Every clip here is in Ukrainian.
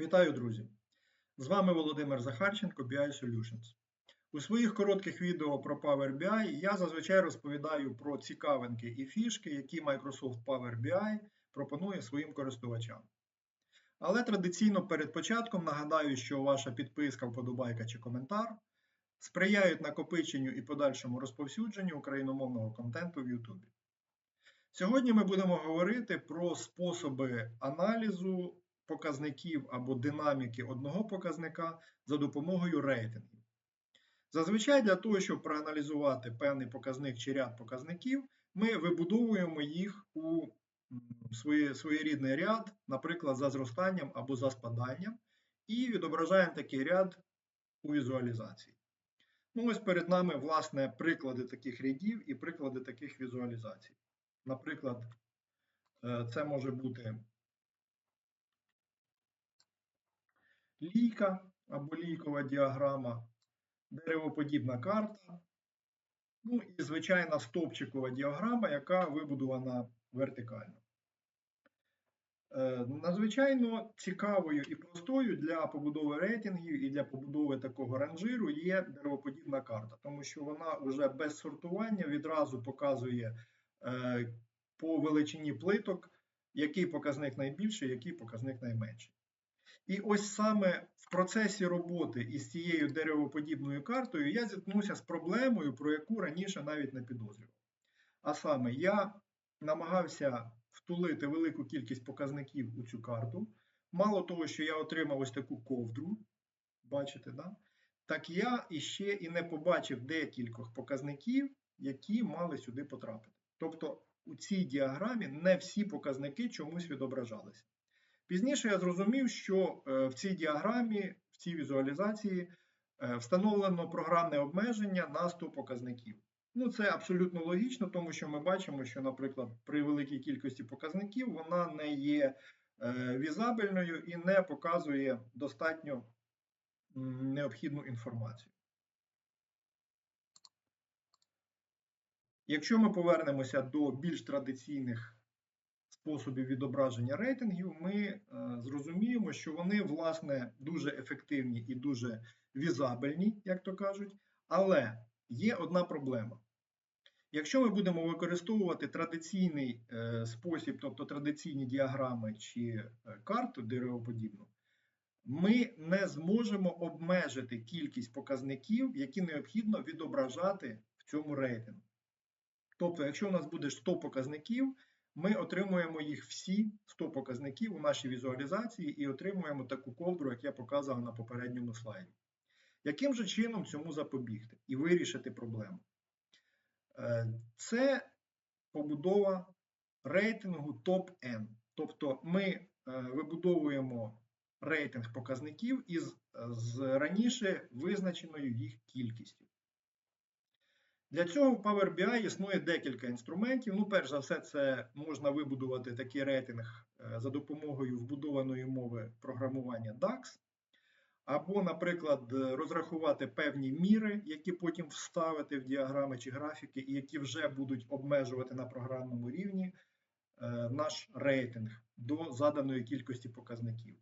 Вітаю, друзі! З вами Володимир Захарченко, BI Solutions. У своїх коротких відео про Power BI я зазвичай розповідаю про цікавинки і фішки, які Microsoft Power BI пропонує своїм користувачам. Але традиційно перед початком нагадаю, що ваша підписка, вподобайка чи коментар сприяють накопиченню і подальшому розповсюдженню україномовного контенту в YouTube. Сьогодні ми будемо говорити про способи аналізу показників або динаміки одного показника за допомогою рейтингів. Зазвичай для того, щоб проаналізувати певний показник чи ряд показників, ми вибудовуємо їх у своє, своєрідний ряд, наприклад, за зростанням або за спаданням, і відображаємо такий ряд у візуалізації. Ну, ось перед нами, власне, приклади таких рядів і приклади таких візуалізацій. Наприклад, е, це може бути лійка або лійкова діаграма, деревоподібна карта, ну і звичайна стовпчикова діаграма, яка вибудована вертикально. Е, надзвичайно цікавою і простою для побудови рейтингів і для побудови такого ранжиру є деревоподібна карта, тому що вона вже без сортування відразу показує е, по величині плиток, який показник найбільший, який показник найменший. І ось саме в процесі роботи із цією деревоподібною картою я зіткнувся з проблемою, про яку раніше навіть не підозрював. А саме, я намагався втулити велику кількість показників у цю карту. Мало того, що я отримав ось таку ковдру, бачите, да? так я іще і не побачив декількох показників, які мали сюди потрапити. Тобто у цій діаграмі не всі показники чомусь відображалися. Пізніше я зрозумів, що е, в цій діаграмі, в цій візуалізації е, встановлено програмне обмеження на 100 показників. Ну, це абсолютно логічно, тому що ми бачимо, що, наприклад, при великій кількості показників вона не є е, візабельною і не показує достатньо необхідну інформацію. Якщо ми повернемося до більш традиційних способів відображення рейтингів, ми е, зрозуміємо, що вони, власне, дуже ефективні і дуже візабельні, як то кажуть, але є одна проблема. Якщо ми будемо використовувати традиційний е, спосіб, тобто традиційні діаграми чи е, карту деревоподібну, ми не зможемо обмежити кількість показників, які необхідно відображати в цьому рейтингу. Тобто, якщо у нас буде 100 показників, ми отримуємо їх всі 100 показників у нашій візуалізації і отримуємо таку ковдру, як я показував на попередньому слайді. Яким же чином цьому запобігти і вирішити проблему? Е, це побудова рейтингу топ-N. Тобто ми е, вибудовуємо рейтинг показників із з раніше визначеною їх кількістю. Для цього в Power BI існує декілька інструментів. Ну, перш за все, це можна вибудувати такий рейтинг е, за допомогою вбудованої мови програмування DAX. Або, наприклад, розрахувати певні міри, які потім вставити в діаграми чи графіки, і які вже будуть обмежувати на програмному рівні е, наш рейтинг до заданої кількості показників.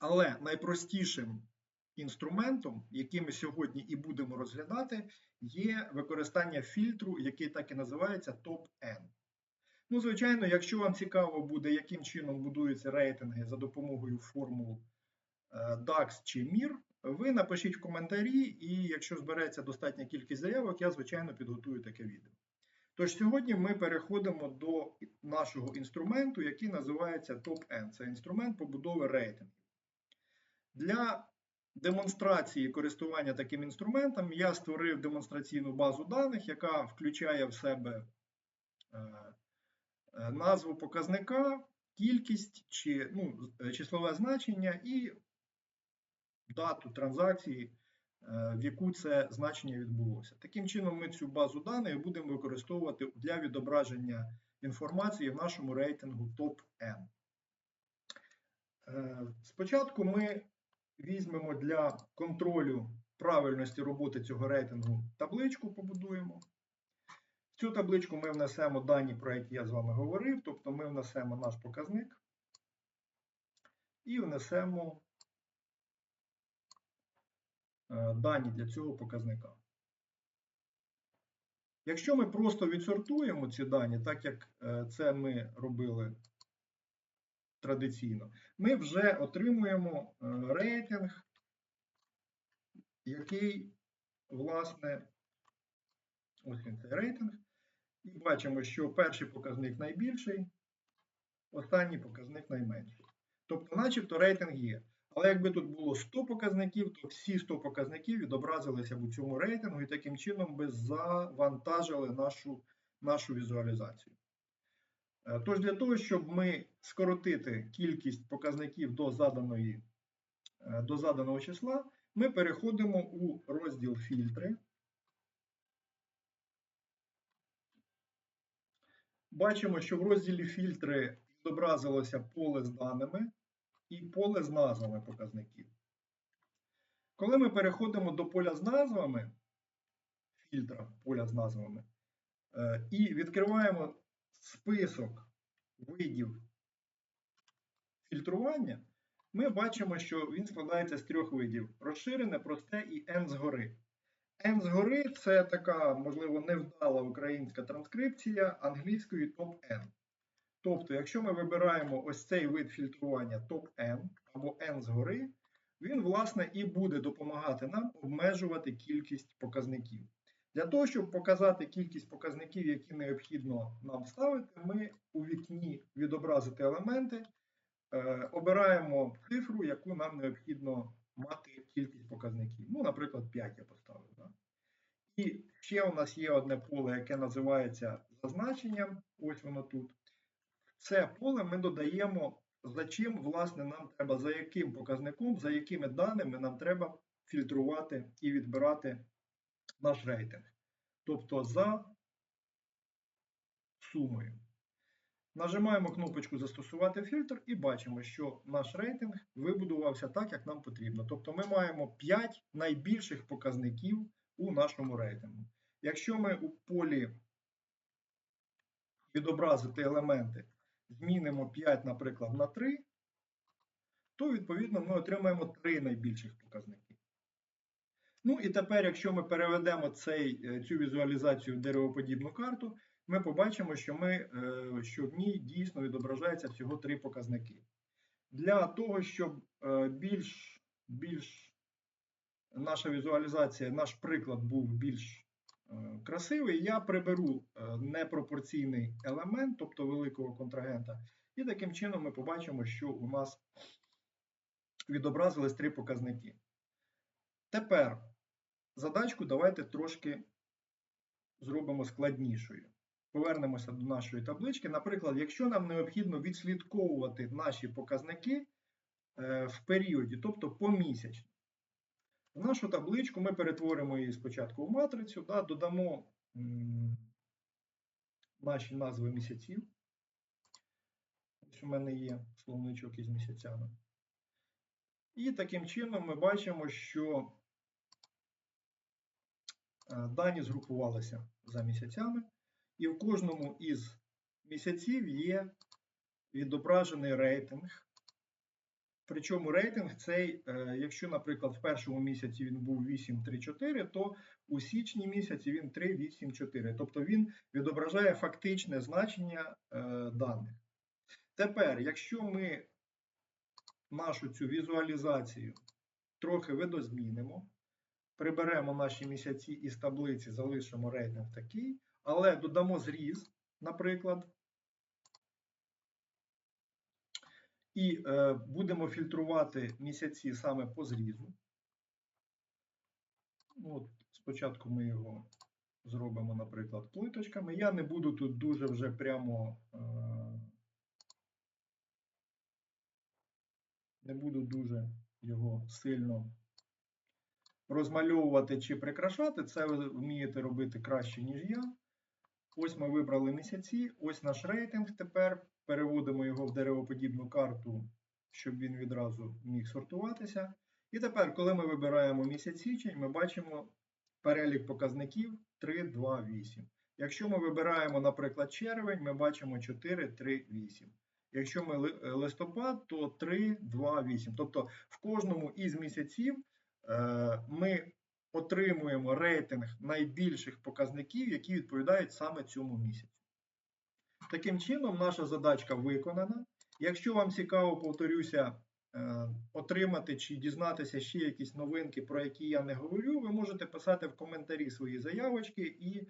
Але найпростішим інструментом, який ми сьогодні і будемо розглядати, є використання фільтру, який так і називається Top-N. Ну, звичайно, якщо вам цікаво буде, яким чином будуються рейтинги за допомогою формул е, DAX чи MIR, ви напишіть в коментарі, і якщо збереться достатня кількість заявок, я, звичайно, підготую таке відео. Тож сьогодні ми переходимо до нашого інструменту, який називається Top-N. Це інструмент побудови рейтингів. Для демонстрації користування таким інструментом я створив демонстраційну базу даних, яка включає в себе е, е, назву показника, кількість чи ну, числове значення і дату транзакції, е, в яку це значення відбулося. Таким чином, ми цю базу даних будемо використовувати для відображення інформації в нашому рейтингу Top-N. Спочатку ми візьмемо для контролю правильності роботи цього рейтингу табличку побудуємо. В цю табличку ми внесемо дані, про які я з вами говорив, тобто ми внесемо наш показник. і внесемо е, дані для цього показника. Якщо ми просто відсортуємо ці дані, так як е, це ми робили традиційно, ми вже отримуємо е, рейтинг, який, власне, ось він цей рейтинг. І бачимо, що перший показник найбільший, останній показник найменший. Тобто, начебто рейтинг є. Але якби тут було 100 показників, то всі 100 показників відобразилися б у цьому рейтингу і таким чином би завантажили нашу, нашу візуалізацію. Е, Тож для того, щоб ми скоротити кількість показників до, заданої, е, до заданого числа, ми переходимо у розділ фільтри. Бачимо, що в розділі фільтри відобразилося поле з даними і поле з назвами показників. Коли ми переходимо до поля з назвами, фільтра поля з назвами, е, і відкриваємо список видів фільтрування, ми бачимо, що він складається з трьох видів: розширене, просте і N згори. N згори це така, можливо, невдала українська транскрипція англійської топ-N. Тобто, якщо ми вибираємо ось цей вид фільтрування топ-N або N згори, він, власне, і буде допомагати нам обмежувати кількість показників. Для того, щоб показати кількість показників, які необхідно нам ставити, ми у вікні відобразити елементи, е, обираємо цифру, яку нам необхідно мати кількість показників. Ну, наприклад, 5 я поставив. Да? І ще у нас є одне поле, яке називається зазначенням. Ось воно тут. Це поле ми додаємо, за чим, власне, нам треба, за яким показником, за якими даними нам треба фільтрувати і відбирати наш рейтинг. Тобто за сумою. Нажимаємо кнопочку Застосувати фільтр і бачимо, що наш рейтинг вибудувався так, як нам потрібно. Тобто ми маємо 5 найбільших показників у нашому рейтингу. Якщо ми у полі відобразити елементи змінимо 5, наприклад, на 3, то відповідно ми отримаємо 3 найбільших показники. Ну і тепер, якщо ми переведемо цей, е, цю візуалізацію в деревоподібну карту, ми побачимо, що, ми, е, що в ній дійсно відображається всього 3 показники. Для того, щоб е, більш, більш наша візуалізація, наш приклад був більш красивий, я приберу непропорційний елемент, тобто великого контрагента, і таким чином ми побачимо, що у нас відобразились три показники. Тепер задачку давайте трошки зробимо складнішою. Повернемося до нашої таблички. Наприклад, якщо нам необхідно відслідковувати наші показники в періоді, тобто помісячно, в нашу табличку ми перетворимо її спочатку в матрицю, да, додамо наші назви місяців. Ось у мене є словничок із місяцями. І таким чином ми бачимо, що е, дані згрупувалися за місяцями, і в кожному із місяців є відображений рейтинг Причому рейтинг цей, е, якщо, наприклад, в першому місяці він був 8,3,4, то у січні місяці він 3,8,4. Тобто він відображає фактичне значення е, даних. Тепер, якщо ми нашу цю візуалізацію трохи видозмінимо, приберемо наші місяці із таблиці, залишимо рейтинг такий, але додамо зріз, наприклад. І е, будемо фільтрувати місяці саме по зрізу. От, Спочатку ми його зробимо, наприклад, плиточками. Я не буду тут дуже вже прямо. Е, не буду дуже його сильно розмальовувати чи прикрашати. Це ви вмієте робити краще, ніж я. Ось ми вибрали місяці, ось наш рейтинг тепер. Переводимо його в деревоподібну карту, щоб він відразу міг сортуватися. І тепер, коли ми вибираємо місяць січень, ми бачимо перелік показників 3, 2, 8. Якщо ми вибираємо, наприклад, червень, ми бачимо 4, 3, 8. Якщо ми листопад, то 3, 2, 8. Тобто в кожному із місяців ми отримуємо рейтинг найбільших показників, які відповідають саме цьому місяцю. Таким чином, наша задачка виконана. Якщо вам цікаво, повторюся, е, отримати чи дізнатися ще якісь новинки, про які я не говорю, ви можете писати в коментарі свої заявочки, і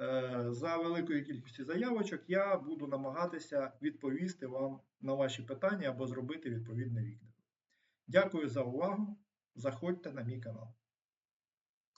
е, за великою кількістю заявочок я буду намагатися відповісти вам на ваші питання або зробити відповідне відео. Дякую за увагу. Заходьте на мій канал.